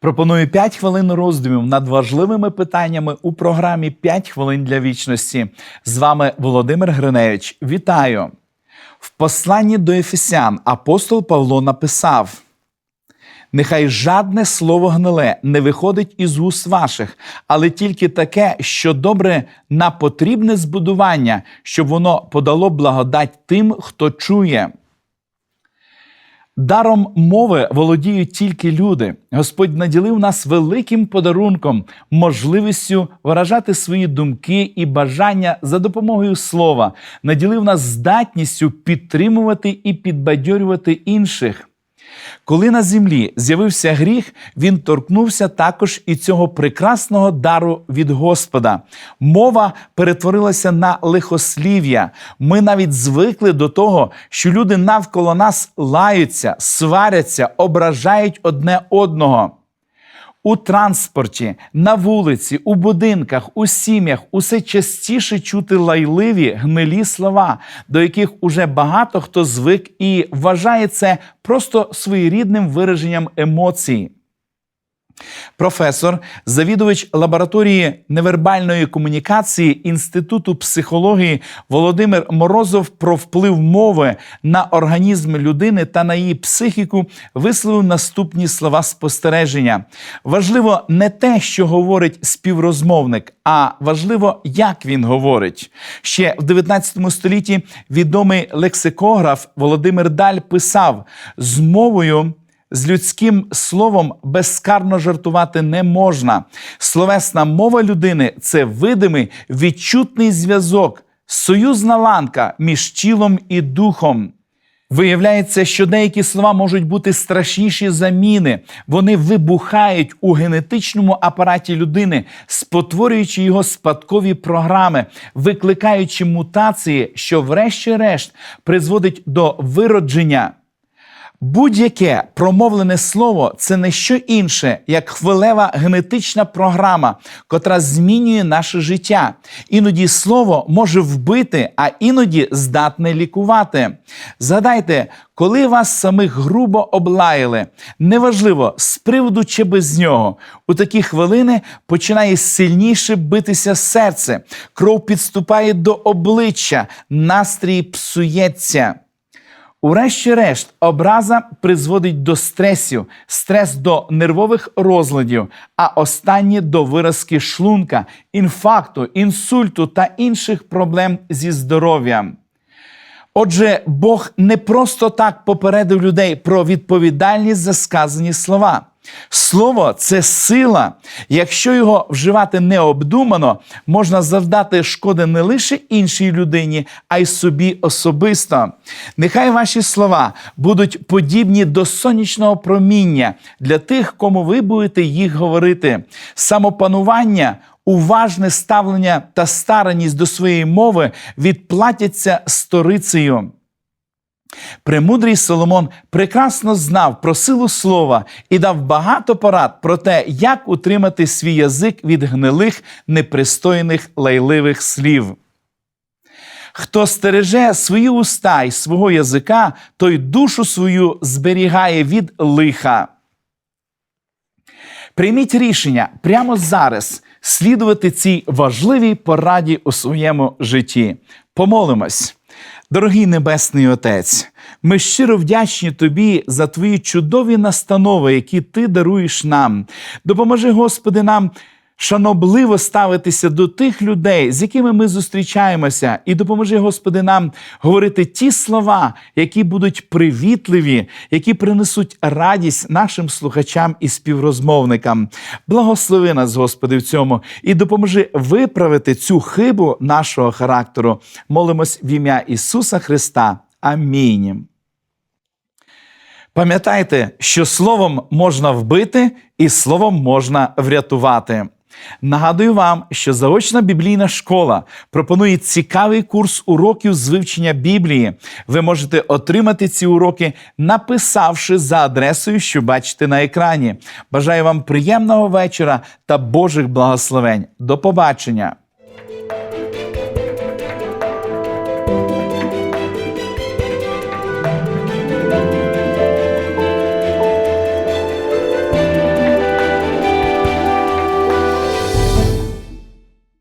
Пропоную 5 хвилин роздумів над важливими питаннями у програмі «5 хвилин для вічності. З вами Володимир Гриневич. Вітаю! В посланні до Ефесян апостол Павло написав: Нехай жадне слово гниле не виходить із вуст ваших, але тільки таке, що добре на потрібне збудування, щоб воно подало благодать тим, хто чує. Даром мови володіють тільки люди. Господь наділив нас великим подарунком, можливістю виражати свої думки і бажання за допомогою слова, наділив нас здатністю підтримувати і підбадьорювати інших. Коли на землі з'явився гріх, він торкнувся також і цього прекрасного дару від Господа. Мова перетворилася на лихослів'я. Ми навіть звикли до того, що люди навколо нас лаються, сваряться, ображають одне одного. У транспорті, на вулиці, у будинках, у сім'ях усе частіше чути лайливі гнилі слова, до яких уже багато хто звик і вважає це просто своєрідним вираженням емоцій. Професор, завідувач лабораторії невербальної комунікації Інституту психології Володимир Морозов про вплив мови на організм людини та на її психіку висловив наступні слова спостереження. Важливо не те, що говорить співрозмовник, а важливо, як він говорить. Ще в 19 столітті відомий лексикограф Володимир Даль писав: з мовою. З людським словом безкарно жартувати не можна. Словесна мова людини це видимий відчутний зв'язок, союзна ланка між тілом і духом. Виявляється, що деякі слова можуть бути страшніші заміни. Вони вибухають у генетичному апараті людини, спотворюючи його спадкові програми, викликаючи мутації, що, врешті-решт, призводить до виродження. Будь-яке промовлене слово це не що інше, як хвилева генетична програма, котра змінює наше життя. Іноді слово може вбити, а іноді здатне лікувати. Згадайте, коли вас самих грубо облаяли, неважливо з приводу чи без нього, у такі хвилини починає сильніше битися серце, кров підступає до обличчя, настрій псується. Урешті-решт, образа призводить до стресів, стрес до нервових розладів, а останнє до виразки шлунка, інфаркту, інсульту та інших проблем зі здоров'ям. Отже, Бог не просто так попередив людей про відповідальність за сказані слова. Слово це сила. Якщо його вживати необдумано, можна завдати шкоди не лише іншій людині, а й собі особисто. Нехай ваші слова будуть подібні до сонячного проміння для тих, кому ви будете їх говорити. Самопанування. Уважне ставлення та стараність до своєї мови відплатяться сторицею. Премудрий Соломон прекрасно знав про силу слова і дав багато порад про те, як утримати свій язик від гнилих, непристойних лайливих слів. Хто стереже свої уста й свого язика, той душу свою зберігає від лиха. Прийміть рішення прямо зараз слідувати цій важливій пораді у своєму житті. Помолимось. Дорогий Небесний Отець, ми щиро вдячні Тобі за Твої чудові настанови, які Ти даруєш нам. Допоможи, Господи, нам шанобливо ставитися до тих людей, з якими ми зустрічаємося, і допоможи, Господи, нам говорити ті слова, які будуть привітливі, які принесуть радість нашим слухачам і співрозмовникам. Благослови нас, Господи, в цьому і допоможи виправити цю хибу нашого характеру. Молимось в ім'я Ісуса Христа. Амінь. Пам'ятайте, що словом можна вбити, і словом можна врятувати. Нагадую вам, що заочна біблійна школа пропонує цікавий курс уроків з вивчення Біблії. Ви можете отримати ці уроки, написавши за адресою, що бачите на екрані. Бажаю вам приємного вечора та Божих благословень. До побачення!